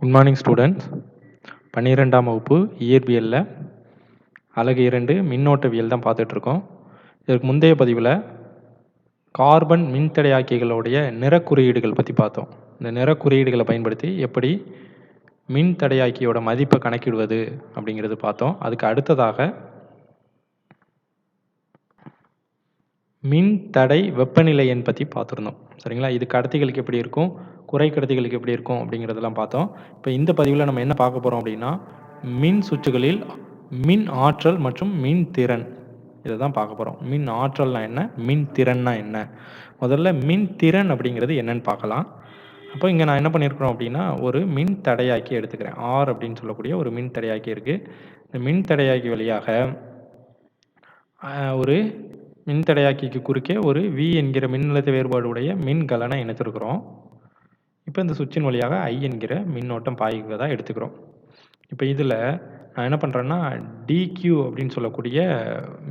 Good morning students பன்னிரெண்டாம் வகுப்பு இயற்பியலில். அழகு இரண்டு மின்னோட்டவியல் தான் பார்த்துட்ருக்கோம். இதற்கு முந்தைய பதிவில் கார்பன் மின்தடையாக்கிகளுடைய நிறக்குறியீடுகள் பற்றி பார்த்தோம். இந்த நிறக்குறியீடுகளை பயன்படுத்தி எப்படி மின்தடையாக்கியோட மதிப்பை கணக்கிடுவது அப்படிங்கிறது பார்த்தோம். அதுக்கு அடுத்ததாக மின் தடை வெப்பநிலை எண் பற்றி பார்த்துருந்தோம். சரிங்களா? இது கடத்திகளுக்கு எப்படி இருக்கும்? குறை கடத்திகளுக்கு எப்படி இருக்கும் அப்படிங்கிறதெல்லாம் பார்த்தோம். இப்போ இந்த பதிவில் நம்ம என்ன பார்க்க போகிறோம் அப்படின்னா மின் சுற்றுகளில் மின் ஆற்றல் மற்றும் மின் திறன். இதை தான் பார்க்க போகிறோம் மின் ஆற்றல்னா என்ன? மின் திறன்னா என்ன? முதல்ல மின் திறன் அப்படிங்கிறது என்னன்னு பார்க்கலாம். அப்போ இங்கே நான் என்ன பண்ணியிருக்கிறோம் அப்படின்னா ஒரு மின் தடையாக்கி எடுத்துக்கிறேன். ஆர் அப்படின்னு சொல்லக்கூடிய ஒரு மின் தடையாக்கி இருக்குது இந்த மின் தடையாக்கி வழியாக ஒரு மின் தடையாக்கிக்கு குறுக்கே ஒரு வி என்கிற மின்னழுத்த வேறுபாடுடைய மின்கலனை இணைச்சிருக்கிறோம் இப்போ இந்த சுவிட்சின் வழியாக ஐ என்கிற மின்னோட்டம் பாய்கிறதா எடுத்துக்கிறோம். இப்போ இதில் நான் என்ன பண்ணுறேன்னா டிக்யூ அப்படின்னு சொல்லக்கூடிய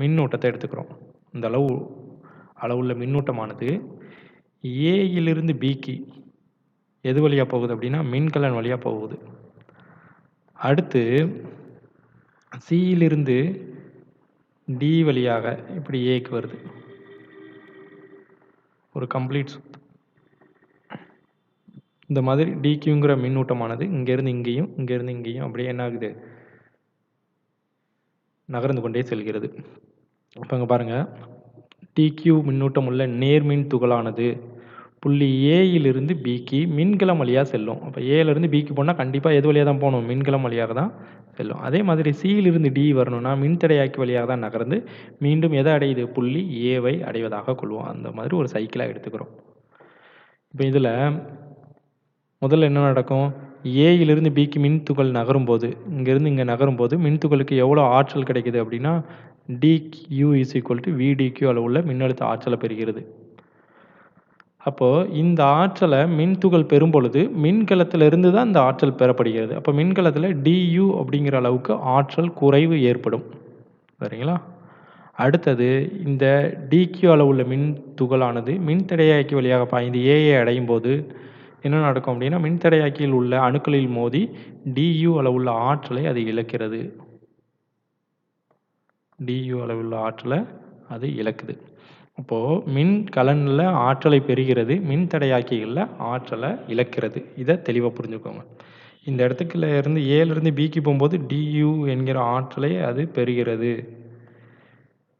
மின்னோட்டத்தை எடுத்துக்கிறோம். இந்த அளவு அளவுள்ள மின்னூட்டமானது ஏயிலிருந்து பிக்கு எது வழியாக போகுது அப்படின்னா மின்கலன் வழியாக போகுது. அடுத்து சியிலிருந்து டி வழியாக இப்படி ஏக்கு வருது. ஒரு கம்ப்ளீட் இந்த மாதிரி டிக்யூங்கிற மின்னூட்டமானது இங்கேருந்து இங்கேயும் இங்கேருந்து இங்கேயும் அப்படியே என்ன ஆகுது? நகர்ந்து கொண்டே செல்கிறது. இப்போ இங்கே பாருங்கள் டிக்யூ மின்னூட்டம் உள்ள நேர்மின் துகளானது புள்ளி ஏயிலிருந்து பிக்கு மின்கலம் வழியாக செல்லும். அப்போ ஏலேருந்து பிக்கு போனால் கண்டிப்பாக எது வழியாக தான் போகணும்? மின்கலம் வழியாக தான் செல்லும். அதே மாதிரி சியிலிருந்து டி வரணும்னா மின்தடையாக்கி வழியாக தான் நகர்ந்து மீண்டும் எதை அடையுது? புள்ளி ஏவை அடைவதாக கொள்வோம். அந்த மாதிரி ஒரு சைக்கிளாக எடுத்துக்கிறோம். இப்போ இதில் முதல்ல என்ன நடக்கும்? ஏயிலிருந்து பிக்கு மின் துகள் நகரும்போது இங்கேருந்து இங்கே நகரும்போது மின் துகளுக்கு எவ்வளோ ஆற்றல் கிடைக்குது அப்படின்னா d Q is equal to V d Q அளவுள்ள மின்னழுத்த ஆற்றலை பெறுகிறது. அப்போது இந்த ஆற்றலை மின்துகள் பெறும் பொழுது மின்கலத்திலிருந்து தான் இந்த ஆற்றல் பெறப்படுகிறது. அப்போ மின்கலத்தில் டியூ அப்படிங்கிற அளவுக்கு ஆற்றல் குறைவு ஏற்படும். சரிங்களா? அடுத்தது இந்த டிக்யூ அளவுள்ள மின் துகளானது மின்தடையாக்கி வழியாக பாய்ந்து ஏஏ அடையும் போது என்ன நடக்கும் அப்படின்னா மின்தடையாக்கியில் உள்ள அணுக்களில் மோதி டியூ அளவுள்ள ஆற்றலை அது இழக்கிறது. டியூ அளவுள்ள ஆற்றலை அது இழக்குது. அப்போது மின் கலனில் ஆற்றலை பெறுகிறது மின் தடையாக்கிகளில் ஆற்றலை இழக்கிறது. இதை தெளிவாக புரிஞ்சுக்கோங்க. இந்த இடத்துக்குள்ள இருந்து ஏலேருந்து பிக்கு போகும்போது டியூ என்கிற ஆற்றலை அது பெறுகிறது.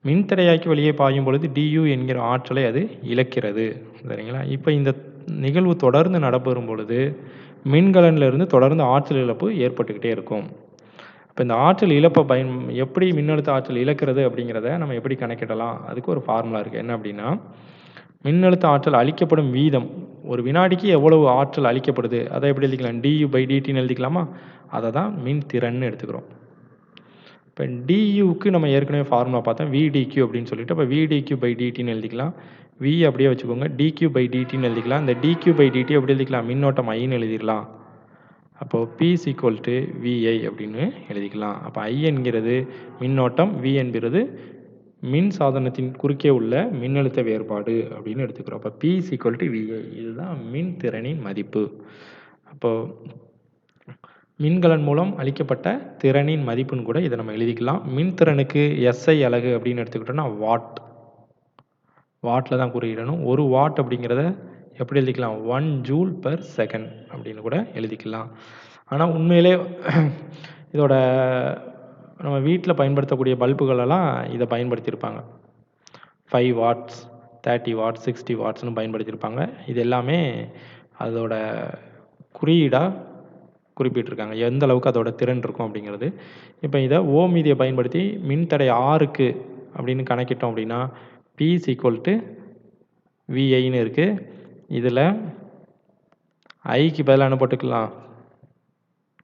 மின்தடையாக்கி வழியே பாயும் பொழுது டியூ என்கிற ஆற்றலை அது இழக்கிறது. சரிங்களா? இப்போ இந்த நிகழ்வு தொடர்ந்து நடைபெறும் பொழுது மின்கலனிலிருந்து தொடர்ந்து ஆற்றல் இழப்பு ஏற்பட்டுக்கிட்டே இருக்கும். இப்போ இந்த ஆற்றல் இழப்பை பயன் எப்படி மின்னழுத்த ஆற்றல் இழக்கிறது அப்படிங்கிறத நம்ம எப்படி கணக்கிடலாம்? அதுக்கு ஒரு ஃபார்முலா இருக்குது என்ன அப்படின்னா மின்னழுத்த ஆற்றல் அளிக்கப்படும் வீதம். ஒரு வினாடிக்கு எவ்வளவு ஆற்றல் அளிக்கப்படுது அதை எப்படி எழுதிக்கலாம்? டியூ பை டிடின்னு எழுதிக்கலாமா? அதை தான் மின் திறன்னு எடுத்துக்கிறோம். இப்போ டியூக்கு நம்ம ஏற்கனவே ஃபார்முலா பார்த்தோம். விடிக்யூ அப்படின்னு சொல்லிட்டு இப்போ விடிக்யூ பை டிடின்னு எழுதிக்கலாம். வி அப்படியே வச்சுக்கோங்க. டிக்யூ பை டிடின்னு எழுதிக்கலாம். இந்த டிக்யூ பை டிடி எப்படி எழுதிக்கலாம்? மின்னோட்டம் ஐன்னு எழுதிடலாம். அப்போது பி ஈக்குவல் டு விஐ அப்படின்னு எழுதிக்கலாம். அப்போ ஐ என்கிறது மின்னோட்டம் வி என்கிறது மின் சாதனத்தின் குறுக்கே உள்ள மின்னழுத்த வேறுபாடு அப்படின்னு எடுத்துக்கிறோம். அப்போ பி ஈக்குவல் டு விஐ இதுதான் மின் திறனின் மதிப்பு. அப்போது மின்கலன் மூலம் அளிக்கப்பட்ட திறனின் மதிப்புன்னு கூட இதை நம்ம எழுதிக்கலாம். மின்திறனுக்கு எஸ்ஐ அலகு அப்படின்னு எடுத்துக்கிட்டோம்னா வாட் வாட்டில் தான் குறியிடணும். ஒரு வாட் அப்படிங்கிறத எப்படி எழுதிக்கலாம்? ஒன் ஜூல் பர் செகண்ட் அப்படின்னு கூட எழுதிக்கலாம். ஆனால் உண்மையிலே இதோட நம்ம வீட்டில் பயன்படுத்தக்கூடிய பல்புகளெல்லாம் இதை பயன்படுத்தியிருப்பாங்க. Five watts thirty watts sixty வாட்ஸ்னு பயன்படுத்தியிருப்பாங்க. இது எல்லாமே அதோட குறியீடாக குறிப்பிட்டிருக்காங்க. எந்த அளவுக்கு அதோட திறன் இருக்கும் அப்படிங்கிறது. இப்போ இதை ஓம் மீதியை பயன்படுத்தி மின்தடை ஆறுக்கு அப்படின்னு கணக்கிட்டோம் அப்படின்னா பி ஈக்குவல் டு விஐன்னு இருக்குது இதில் ஐக்கு பதிலாக என்ன போட்டுக்கலாம்?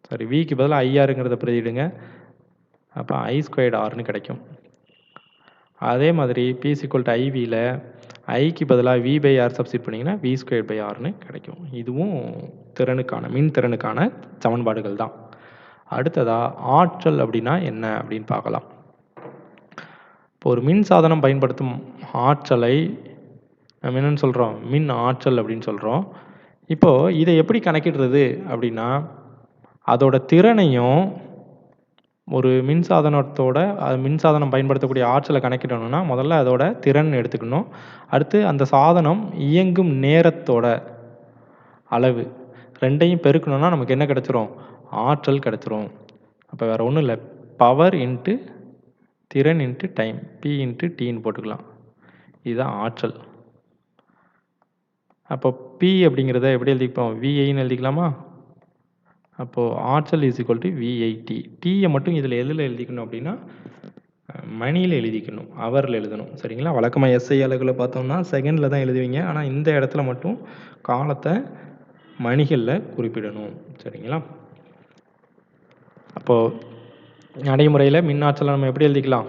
சாரி விக்கு பதிலாக ஐஆருங்கிறத பிரதிடுங்க அப்போ ஐ ஸ்கொயர்டு ஆர்னு கிடைக்கும். அதே மாதிரி பி ஈக்குவல் டு ஐவியில் ஐக்கு பதிலாக வி பை ஆர் சப்ஸ்டிட் பண்ணிங்கன்னா வி ஸ்கொயர் பை ஆர்னு கிடைக்கும். இதுவும் திறனுக்கான மின் திறனுக்கான சமன்பாடுகள் தான். அடுத்ததாக ஆற்றல் அப்படின்னா என்ன அப்படின்னு பார்க்கலாம். இப்போ ஒரு மின் சாதனம் பயன்படுத்தும் ஆற்றலை நம்ம என்னென்னு சொல்கிறோம் மின் ஆற்றல் அப்படின்னு சொல்கிறோம் இப்போது இதை எப்படி கணக்கிடுறது அப்படின்னா அதோட திறனையும் ஒரு மின்சாதனத்தோட அது மின்சாதனம் பயன்படுத்தக்கூடிய ஆற்றலை கணக்கிடணும்னா முதல்ல அதோட திறன் எடுத்துக்கணும். அடுத்து அந்த சாதனம் இயங்கும் நேரத்தோட அளவு. ரெண்டையும் பெருக்கணும்னா நமக்கு என்ன கிடச்சிரும்? ஆற்றல் கிடச்சிரும். அப்போ வேறு ஒன்றும் இல்லை. பவர் இன்ட்டு திறன் இன்ட்டு டைம் பி இன்ட்டு டின்னு போட்டுக்கலாம். இதுதான் ஆற்றல். அப்போ பி அப்படிங்கிறத எப்படி எழுதிப்போம்? விஐன்னு எழுதிக்கலாமா? அப்போது ஆற்றல் இஸ் ஈக்குவல் டு விஐடி டீயை மட்டும் இதில் எதில் எழுதிக்கணும் அப்படின்னா மணியில் எழுதிக்கணும் அவரில் எழுதணும். சரிங்களா? வழக்கமாக எஸ்ஐ அழகில் பார்த்தோம்னா செகண்டில் தான் எழுதுவீங்க. ஆனால் இந்த இடத்துல மட்டும் காலத்தை மணிகளில் குறிப்பிடணும். சரிங்களா? அப்போது நடைமுறையில் மின் ஆற்றலை நம்ம எப்படி எழுதிக்கலாம்?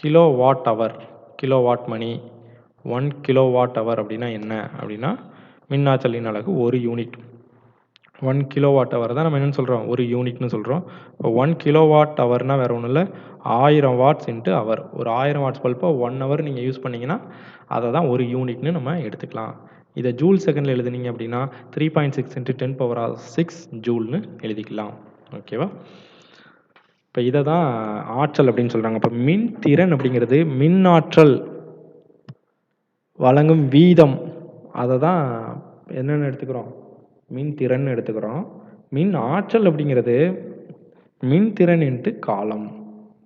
Kilo watt hour kilo watt மணி. ஒன் கிலோ வாட் ஹவர் அப்படின்னா என்ன? அப்படின்னா மின் ஆற்றலின் அலகு ஒரு unit one kilowatt hour தான் நம்ம என்னென்னு சொல்கிறோம் ஒரு யூனிட்னு சொல்கிறோம் இப்போ ஒன் கிலோ வாட் ஹவர்னால் வேறு ஒன்றும் இல்லை ஆயிரம் வாட்ஸ் இன்ட்டு ஹவர் ஒரு ஆயிரம் வாட்ஸ் பல்பை ஒன் ஹவர் நீங்கள் யூஸ் பண்ணிங்கன்னா அதை தான் ஒரு யூனிட்னு நம்ம எடுத்துக்கலாம். இதை ஜூல் செகண்டில் எழுதுனீங்க அப்படின்னா three point six into ten power six ஜூல்னு எழுதிக்கலாம். ஓகேவா இப்போ இதை தான் ஆற்றல் அப்படின்னு சொல்கிறாங்க இப்போ மின் திறன் அப்படிங்கிறது மின் ஆற்றல் வழங்கும் வீதம். அதை தான் என்னென்னு எடுத்துக்கிறோம். மின் திறன் எடுத்துக்கிறோம். மின் ஆற்றல் அப்படிங்கிறது மின் திறன் இன்ட்டு காலம்.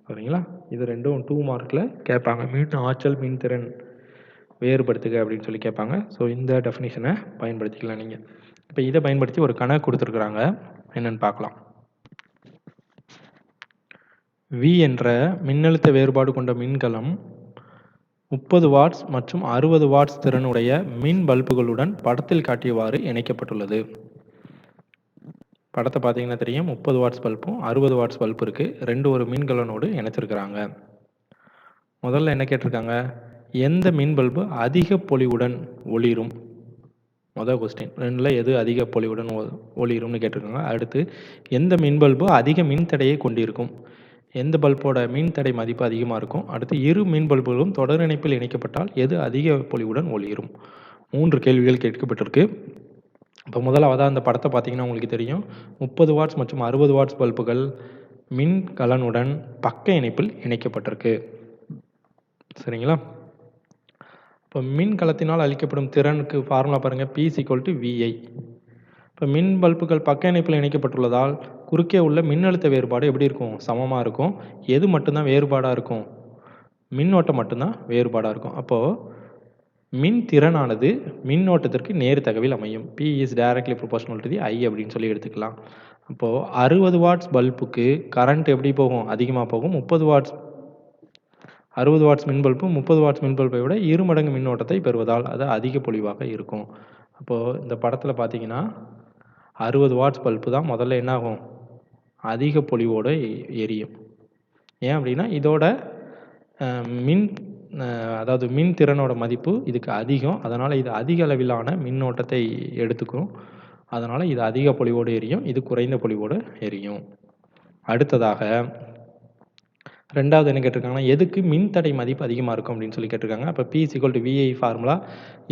சரிங்களா? இது ரெண்டும் டூ மார்க்கில் கேட்பாங்க. மின் ஆற்றல் மின் திறன் வேறுபடுத்துக அப்படின்னு சொல்லி கேட்பாங்க. ஸோ இந்த டெஃபினிஷனை பயன்படுத்திக்கலாம் நீங்கள் இப்போ இதை பயன்படுத்தி ஒரு கணக்கு கொடுத்துருக்குறாங்க. என்னென்னு பார்க்கலாம். வி என்ற மின்னழுத்த வேறுபாடு கொண்ட மின்கலம் முப்பது வாட்ஸ் மற்றும் அறுபது வாட்ஸ் திறனுடைய மின் பல்புகளுடன் படத்தில் காட்டியவாறு இணைக்கப்பட்டுள்ளது. படத்தை பார்த்தீங்கன்னா தெரியும். முப்பது வாட்ஸ் பல்பும் அறுபது வாட்ஸ் பல்ப் இருக்குது ரெண்டு ஒரு மின்கலனோடு இணைச்சிருக்கிறாங்க. முதல்ல என்ன கேட்டிருக்காங்க? எந்த மின் பல்பு அதிக பொலிவுடன் ஒளிரும்? மொதல் கொஸ்டின் ரெண்டில் எது அதிக பொலிவுடன் ஒளிரும்னு கேட்டிருக்காங்க. அடுத்து எந்த மின் பல்பு அதிக மின் தடையை கொண்டிருக்கும்? எந்த பல்போட மின் தடை மதிப்பு அதிகமாக இருக்கும்? அடுத்து இரு மின் பல்புகளும் தொடர் இணைப்பில் இணைக்கப்பட்டால் எது அதிக பொலிவுடன் ஒளிரும்? மூன்று கேள்விகள் கேட்கப்பட்டிருக்கு. இப்போ முதலாவதாக அந்த படத்தை பார்த்தீங்கன்னா உங்களுக்கு தெரியும். முப்பது வாட்ஸ் மற்றும் அறுபது வாட்ஸ் பல்புகள் மின் கலனுடன் பக்க இணைப்பில் இணைக்கப்பட்டிருக்கு. சரிங்களா? இப்போ மின் கலத்தினால் அளிக்கப்படும் திறனுக்கு ஃபார்முலா பாருங்கள் பி சிக்வல் டு விஐ இப்போ மின் பல்புகள் பக்க இணைப்பில் இணைக்கப்பட்டுள்ளதால் குறுக்கே உள்ள மின்னழுத்த வேறுபாடு எப்படி இருக்கும்? சமமாக இருக்கும். எது மட்டும்தான் வேறுபாடாக இருக்கும்? மின்னோட்டம் மட்டும்தான் வேறுபாடாக இருக்கும். அப்போது மின் திறனானது மின்னோட்டத்திற்கு நேர் தகவில் அமையும். P is directly proportional to the I அப்படின்னு சொல்லி எடுத்துக்கலாம். அப்போது அறுபது வாட்ஸ் பல்புக்கு கரண்ட் எப்படி போகும்? அதிகமாக போகும். முப்பது வாட்ஸ் அறுபது வாட்ஸ் மின் பல்பு முப்பது வாட்ஸ் மின் பல்பை விட இரு மடங்கு மின்னோட்டத்தை பெறுவதால் அது அதிக பொலிவாக இருக்கும். அப்போது இந்த படத்தில் பார்த்தீங்கன்னா அறுபது வாட்ஸ் பல்பு தான் முதல்ல என்ன ஆகும் அதிக பொலிவோடு எரியும். ஏன் அப்படின்னா இதோட மின் அதாவது மின் திறனோட மதிப்பு இதுக்கு அதிகம். அதனால் இது அதிக அளவிலான மின்னோட்டத்தை எடுத்துக்கும். அதனால் இது அதிக பொலிவோடு எரியும் இது குறைந்த பொலிவோடு எரியும். அடுத்ததாக ரெண்டாவது என்ன கேட்டிருக்காங்கன்னா எதுக்கு மின்தடை மதிப்பு அதிகமாக இருக்கும் அப்படின்னு சொல்லி கேட்டிருக்காங்க. அப்போ P equal to V I formula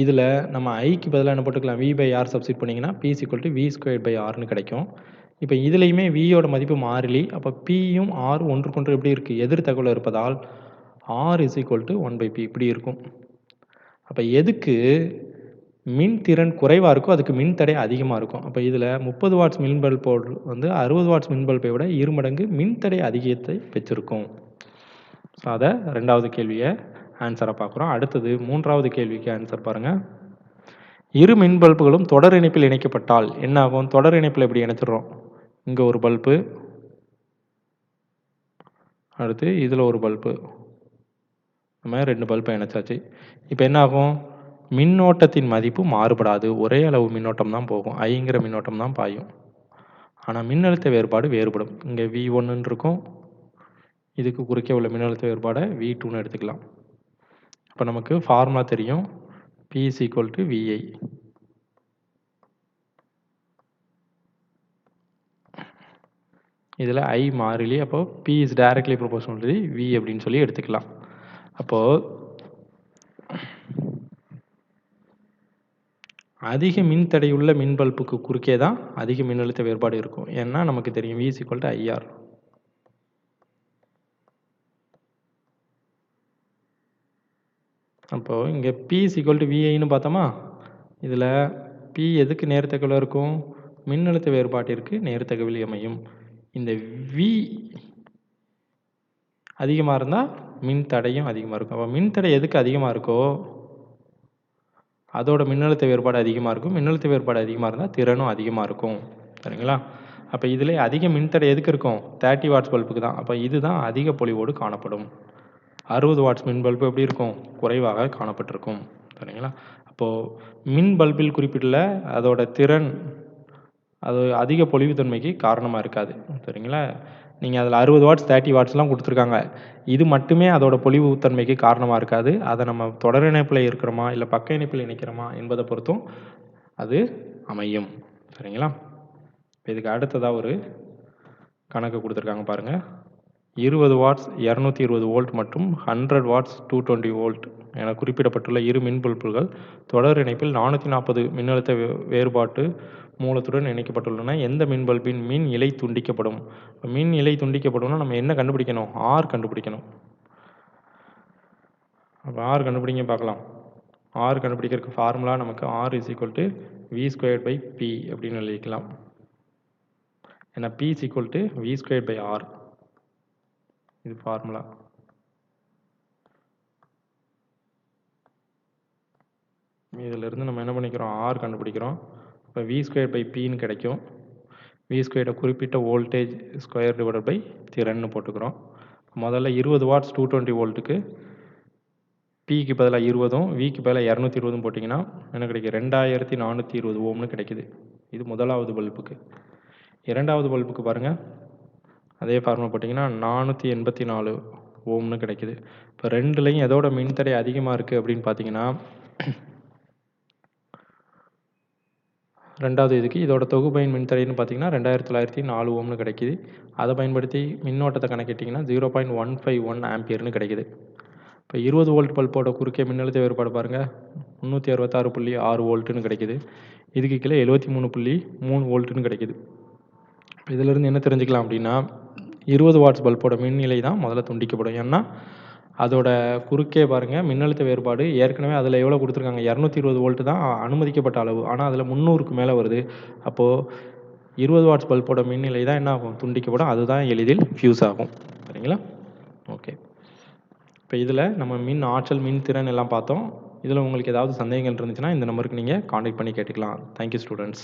இதில் நம்ம ஐக்கு பதிலாக என்ன போட்டுக்கலாம்? வி பை ஆர் சப்ஸ்டிட் பண்ணிங்கன்னா P equal to V square by ஆர்னு கிடைக்கும். இப்போ இதுலேயுமே வியோட மதிப்பு மாறிலி. அப்போ பியும் ஆர் ஒன்றுக்கொன்று எப்படி இருக்குது எதிர் தகவல் இருப்பதால் R is equal to one by P இப்படி இருக்கும். அப்போ எதுக்கு மின் திறன் குறைவாக இருக்கோ அதுக்கு மின் தடை அதிகமாக இருக்கும். அப்போ இதில் முப்பது வாட்ஸ் மின் பல்போடு வந்து அறுபது வாட்ஸ் மின் பல்பை விட இரு மடங்கு மின் தடை அதிகத்தை பெற்றிருக்கும். ஸோ அதை ரெண்டாவது கேள்வியை ஆன்சரை பார்க்குறோம். அடுத்தது மூன்றாவது கேள்விக்கு ஆன்சர் பாருங்கள் இரு மின் பல்புகளும் தொடர் இணைப்பில் இணைக்கப்பட்டால் என்ன ஆகும் தொடர் இணைப்பில் எப்படி இணைச்சிடுறோம் இங்கே ஒரு பல்பு. அடுத்து இதில் ஒரு பல்பு. இந்த மாதிரி ரெண்டு பல்பை இணைச்சாச்சு. இப்போ என்ன ஆகும் மின்னோட்டத்தின் மதிப்பு மாறுபடாது. ஒரே அளவு மின்னோட்டம் தான் போகும். ஐங்கிற மின்னோட்டம் தான் பாயும். ஆனால் மின்னழுத்த வேறுபாடு வேறுபடும். இங்கே வி ஒன்றுன்னு இருக்கும். இதுக்கு குறுக்கே உள்ள மின்னழுத்த வேறுபாடை வி டூன்னு எடுத்துக்கலாம். இப்போ நமக்கு ஃபார்முலா தெரியும். P is equal to VI இதில் ஐ மாறிலி அப்போ P is directly proportional to V அப்படின்னு சொல்லி எடுத்துக்கலாம். அப்போது அதிக மின் தடையுள்ள மின் பல்புக்கு குறுக்கே தான் அதிக மின்னழுத்த வேறுபாடு இருக்கும். ஏன்னா நமக்கு தெரியும் V is equal to IR அப்போது இங்கே பி சிக்வல் டு விஐன்னு பார்த்தோமா? இதில் பி எதுக்கு நேர்த்தகவில் இருக்கும்? மின்னழுத்த வேறுபாட்டிற்கு நேர்த்தகவில் அமையும். இந்த வி அதிகமாக இருந்தால் மின் தடையும் அதிகமாக இருக்கும். அப்போ மின் தடை எதுக்கு அதிகமாக இருக்கோ அதோட மின்னழுத்த வேறுபாடு அதிகமாக இருக்கும். மின்னழுத்த வேறுபாடு அதிகமாக இருந்தால் திறனும் அதிகமாக இருக்கும். சரிங்களா? அப்போ இதில் அதிக மின்தடை எதுக்கு இருக்கும்? தேர்ட்டி வாட்ஸ் பல்புக்கு தான். அப்போ இதுதான் அதிக பொலிவோடு காணப்படும். அறுபது வாட்ஸ் மின் பல்பு எப்படி இருக்கும்? குறைவாக காணப்பட்டிருக்கும். சரிங்களா? அப்போது மின் பல்பில் குறிப்பிட்டுள்ள அதோட திறன் அது அதிக பொலிவுத்தன்மைக்கு காரணமாக இருக்காது. சரிங்களா? நீங்கள் அதில் அறுபது வாட்ஸ் தேர்ட்டி வாட்ஸ்லாம் கொடுத்துருக்காங்க. இது மட்டுமே அதோட பொலிவுத்தன்மைக்கு காரணமாக இருக்காது. அதை நம்ம தொடர் இணைப்பில் இருக்கிறோமா இல்லை பக்க இணைப்பில் இணைக்கிறோமா என்பதை பொறுத்தும் அது அமையும். சரிங்களா? இதுக்கு அடுத்ததாக ஒரு கணக்கு கொடுத்துருக்காங்க பாருங்கள் இருபது வாட்ஸ் இரநூத்தி இருபது வோல்ட் மற்றும் hundred watts two twenty volt என குறிப்பிடப்பட்டுள்ள இரு மின்புல்புகள் தொடர் இணைப்பில் நானூற்றி நாற்பது மின்னழுத்த வே- வேறுபாட்டு மூலத்துடன் இணைக்கப்பட்டுள்ளன. எந்த மின்பல்பின் மின் இலை துண்டிக்கப்படும்? மின் இலை துண்டிக்கப்படும்னா நம்ம என்ன கண்டுபிடிக்கணும்? ஆர் கண்டுபிடிக்கணும். அப்போ ஆர் கண்டுபிடிங்க பார்க்கலாம். ஆர் கண்டுபிடிக்கிறதுக்கு ஃபார்முலா நமக்கு R is equal to V square by P அப்படின்னு எழுதிக்கலாம். ஏன்னா P is equal to V square by R இது ஃபார்முலா இதிலிருந்து நம்ம என்ன பண்ணிக்கிறோம்? ஆர் கண்டுபிடிக்கிறோம். இப்போ வி ஸ்கொயர் பை பின்னு கிடைக்கும். வி ஸ்கொயர்டை குறிப்பிட்ட வோல்டேஜ் ஸ்கொயர் டிவைடட் பை திறன்னு போட்டுக்கிறோம். முதல்ல இருபது வாட்ஸ் டூ டுவெண்ட்டி வோல்ட்டுக்கு பிக்கு பதிலாக இருபதும் விக்கு பதிலாக இரநூத்தி இருபதும் போட்டிங்கன்னா என்ன கிடைக்கும் ரெண்டாயிரத்தி நானூற்றி இருபது ஓம்னு கிடைக்குது. இது முதலாவது பல்புக்கு இரண்டாவது பல்புக்கு பாருங்கள் அதே ஃபார்மில் போட்டிங்கன்னா நானூற்றி எண்பத்தி நாலு ஓம்னு கிடைக்குது. இப்போ ரெண்டுலேயும் எதோட மின்தடை அதிகமாக இருக்குது அப்படின்னு பார்த்தீங்கன்னா ரெண்டாவது இதுக்கு இதோட தொகுபயன் மின்தடைன்னு பார்த்தீங்கன்னா ரெண்டாயிரத்தி தொள்ளாயிரத்தி நாலு ஓம்னு கிடைக்குது. அதை பயன்படுத்தி மின்னோட்டத்தை கணக்கிட்டிங்கன்னா zero point one five one ஆம்பியர்னு கிடைக்குது. இப்போ இருபது வோல்ட் பல்போட குறுக்கே மின்னழுத்த வேறுபாடு பாருங்கள் முந்நூற்றி அறுபத்தாறு புள்ளி ஆறு வோல்ட்டுன்னு கிடைக்குது. இதுக்கு கீழே எழுபத்தி மூணு புள்ளி மூணு வோல்ட்டுன்னு கிடைக்குது. இப்போ இதிலிருந்து என்ன தெரிஞ்சுக்கலாம் அப்படின்னா இருபது வாட்ஸ் பல்போட மின்னிலை தான் முதல்ல துண்டிக்கப்படும். ஏன்னா அதோட குறுக்கே பாருங்கள் மின்னழுத்த வேறுபாடு ஏற்கனவே அதில் எவ்வளோ கொடுத்துருக்காங்க? இரநூத்தி இருபது வோல்ட்டு தான் அனுமதிக்கப்பட்ட அளவு. ஆனால் அதில் முந்நூறுக்கு மேலே வருது. அப்போது இருபது வாட்ஸ் பல்போட மின்னிலை தான் என்ன ஆகும்? துண்டிக்கப்படும். அதுதான் எளிதில் ஃபியூஸ் ஆகும். சரிங்களா? ஓகே இப்போ இதில் நம்ம மின் ஆற்றல் மின் திறன் எல்லாம் பார்த்தோம். இதில் உங்களுக்கு ஏதாவது சந்தேகங்கள் இருந்துச்சுன்னா இந்த நம்பருக்கு நீங்கள் காண்டாக்ட் பண்ணி கேட்டுக்கலாம். Thank you students